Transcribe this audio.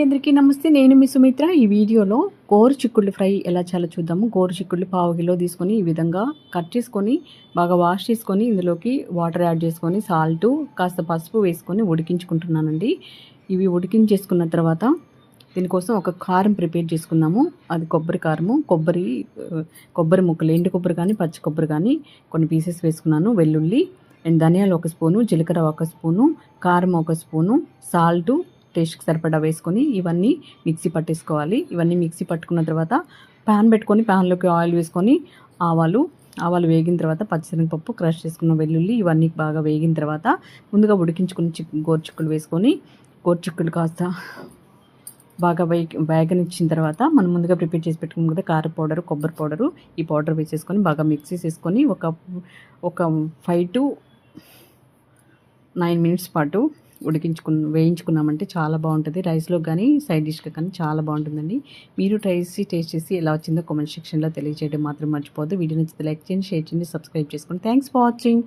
అండి అందరికీ నమస్తే. నేను మీ సుమిత్ర. ఈ వీడియోలో గోరు చిక్కుళ్ళు ఫ్రై ఎలా చేయాలో చూద్దాము. గోరు చిక్కుళ్ళు పావు కిలో తీసుకొని ఈ విధంగా కట్ చేసుకొని బాగా వాష్ చేసుకొని ఇందులోకి వాటర్ యాడ్ చేసుకొని సాల్ట్ కాస్త పసుపు వేసుకొని ఉడికించుకుంటున్నానండి. ఇవి ఉడికించేసుకున్న తర్వాత దీనికోసం ఒక కారం ప్రిపేర్ చేసుకున్నాము అది కొబ్బరి కారము కొబ్బరి కొబ్బరి ముక్కలు ఎండు కొబ్బరి కానీ పచ్చి కొబ్బరి కానీ కొన్ని పీసెస్ వేసుకున్నాను. వెల్లుల్లి అండ్ ధనియాలు ఒక స్పూను జీలకర్ర ఒక స్పూను కారం ఒక స్పూను సాల్టు టేస్ట్కి సరిపడా వేసుకొని ఇవన్నీ మిక్సీ పట్టేసుకోవాలి. ఇవన్నీ మిక్సీ పట్టుకున్న తర్వాత ప్యాన్ పెట్టుకొని ప్యాన్లోకి ఆయిల్ వేసుకొని ఆవాలు ఆవాలు వేగిన తర్వాత పచ్చిశనగపప్పు క్రష్ చేసుకున్న వెల్లుల్లి ఇవన్నీ బాగా వేగిన తర్వాత ముందుగా ఉడికించుకుని చిక్ గోరుచిక్కులు వేసుకొని గోరుచిక్కులు కాస్త బాగా వేగి వేగనిచ్చిన తర్వాత మనం ముందుగా ప్రిపేర్ చేసి పెట్టుకున్నాం కదా కార పౌడర్ కొబ్బరి పౌడరు ఈ పౌడర్ వేసేసుకొని బాగా మిక్సీ చేసుకొని ఒక ఒక ఫైవ్ టు నైన్ మినిట్స్ పాటు ఉడికించుకు వేయించుకున్నామంటే చాలా బాగుంటుంది. రైస్లో కానీ సైడ్ డిష్గా కానీ చాలా బాగుంటుందండి. మీరు ట్రై చేసి టేస్ట్ చేసి ఎలా వచ్చిందో కామెంట్ సెక్షన్లో తెలియజేయడం మాత్రం మర్చిపోద్దు వీడియో నచ్చితే లైక్ చేయండి షేర్ చేయండి సబ్స్క్రైబ్ చేసుకోండి. Thanks for watching.